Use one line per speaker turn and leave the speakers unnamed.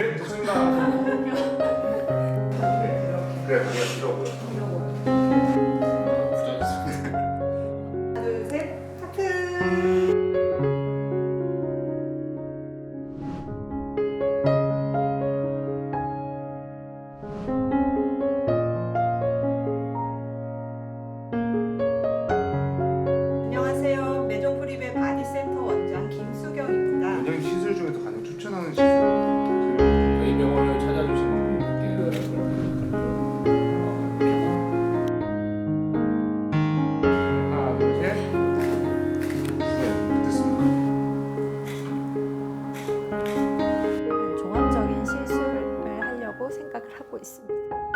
네, 좋습니다. 아,
네,
그래, 우리가 싫어고요. 하나,
둘, 셋, 하트.
있습니다.